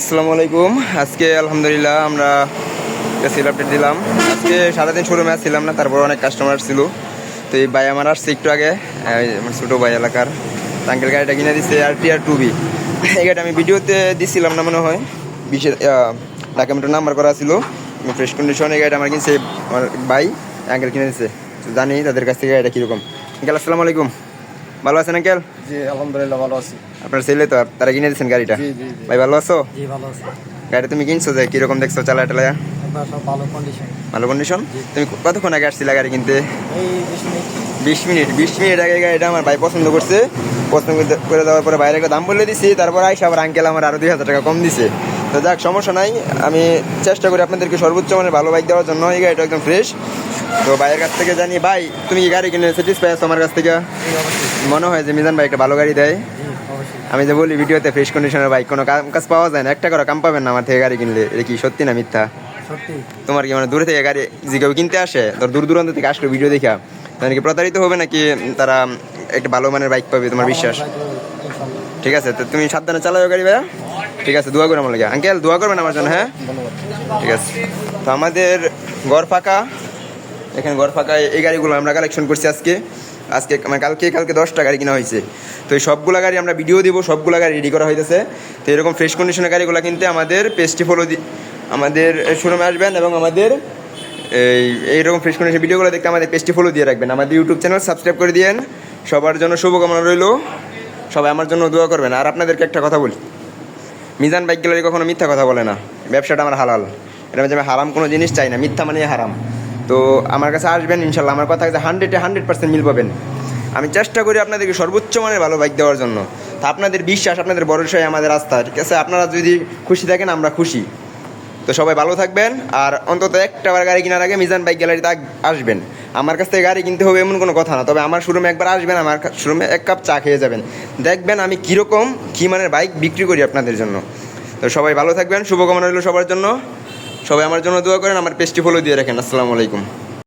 আসসালামু আলাইকুম। আজকে আলহামদুলিল্লাহ আমরা একটা সেল আপডেট দিলাম। আজকে সারাদিন শোরুমে আসছিলাম না তারপর অনেক কাস্টমার ছিল। তো এই ভাই আমার আসছে একটু আগে আমার ছোটো ভাই এলাকার। আঙ্কেল গাড়িটা কিনে দিচ্ছে আর টি আর টু বি এই গাড়িটা আমি ভিডিওতে দিছিলাম না মনে হয়। বিশেষ ডকুমেন্টের নাম্বার করা ছিল। ফ্রেশ কন্ডিশন এই গাড়িটা আমার কিনছে আমার ভাই আঙ্কেল কিনে দিচ্ছে জানি তাদের কাছ থেকে গাড়িটা কীরকম। আসসালামু আলাইকুম। ভালো আছেন আঙ্কেল? জি আলহামদুলিল্লাহ ভালো আছি। আপনার ছেলে তো তারা কিনে দিচ্ছেন গাড়িটা? জি, জি, জি। ভাই ভালো আছো? জি ভালো আছে। গাড়ি তুমি কিনছো যে কীরকম দেখছ চালা টালা ভালো কন্ডিশন ভালো কন্ডিশন তুমি কতক্ষণ আগে আসছিলে গাড়ি কিনতে? এই বিশ মিনিট। বিশ মিনিট আগে গাড়িটা আমার ভাই পছন্দ করছে। পছন্দ করে দেওয়ার পরে বাইরে দাম বলে দিছি তারপর আইসা আবার আঙ্কেল আমার আরও দুই হাজার টাকা কম দিছে। তো যাক সমস্যা নাই। আমি চেষ্টা করি আপনাদেরকে সর্বোচ্চ মানে ভালো বাইক দেওয়ার জন্য। এই গাড়িটা একদম ফ্রেশ তো ভাইয়ের কাছ থেকে জানি ভাই তুমি কি গাড়ি কিনে স্যাটিসফাই আছো আমার কাছ থেকে? মনে হয় যে মিজান ভাই একটা ভালো গাড়ি দেয়। আমি যে বলি ভিডিওতে ফ্রেশ কন্ডিশনের বাইক কোনো কাজ পাওয়া যায় না। একটা করে কাম পাবেন না আমার থেকে গাড়ি কিনলে। এটা কি সত্যি না মিথ্যা? তোমার কি মানে দূরে থেকে গাড়ি যে কেউ কিনতে আসে তোর দূর দূরান্ত থেকে আসলো ভিডিও দেখা তাহলে কি প্রতারিত হবে নাকি তারা একটা ভালো মানের বাইক পাবে তোমার বিশ্বাস? ঠিক আছে তো তুমি সাবধানে চালাও গাড়ি ভাইয়া। ঠিক আছে দোয়া করে আমার লাগে আঙ্কেল দোয়া করবেন আমার জন্য হ্যাঁ? ঠিক আছে। তো আমাদের ঘর ফাঁকা। এখানে ঘর ফাঁকা, এই গাড়িগুলো আমরা কালেকশন করছি আজকে। আজকে মানে কালকে কালকে দশটা গাড়ি কিনা হয়েছে। তো এই সবগুলা গাড়ি আমরা ভিডিও দেবো, সবগুলা গাড়ি রেডি করা হইতেছে। তো এরকম ফ্রেশ কন্ডিশনের গাড়িগুলো কিনতে আমাদের পেজটি ফলো আমাদের শোরুমে আসবেন এবং আমাদের এই, এইরকম ফ্রেশ কন্ডিশন ভিডিওগুলো দেখতে আমাদের পেজটি ফলো দিয়ে রাখবেন। আমাদের ইউটিউব চ্যানেল সাবস্ক্রাইব করে দিয়েন। সবার জন্য শুভকামনা রইল। সবাই আমার জন্য দোয়া করবেন। আর আপনাদেরকে একটা কথা বলি। মিজান বাইক গ্যালারি কখনো মিথ্যা কথা বলে না। ব্যবসাটা আমার হালাল। এটা আমি হারাম কোনো জিনিস চাই না। মিথ্যা মানে হারাম। তো আমার কাছে আসবেন, ইনশাল্লাহ। আমার কথা আছে হান্ড্রেডে হান্ড্রেড পার্সেন্ট মিল পাবেন। আমি চেষ্টা করি আপনাদেরকে সর্বোচ্চ মানের ভালো বাইক দেওয়ার জন্য। তা আপনাদের বিশ্বাস, আপনাদের ভরসাই আমাদের আস্থা ঠিক আছে? আপনারা যদি খুশি থাকেন, আমরা খুশি। তো সবাই ভালো থাকবেন, আর অন্তত একটা বার গাড়ি কেনার আগে মিজান বাইক গ্যালারিতে আসবেন। আমার কাছ থেকে গাড়ি কিনতে হবে এমন কোনো কথা না। তবে আমার শোরুমে একবার আসবেন, আমার শোরুমে এক কাপ চা খেয়ে যাবেন। দেখবেন আমি কীরকম কী মানের বাইক বিক্রি করি আপনাদের জন্য। তো সবাই ভালো থাকবেন, শুভকামনা রইল সবার জন্য। সবাই আমার জন্য দোয়া করেন আমার পেজটি ফলো দিয়ে রাখেন। আসসালামু আলাইকুম।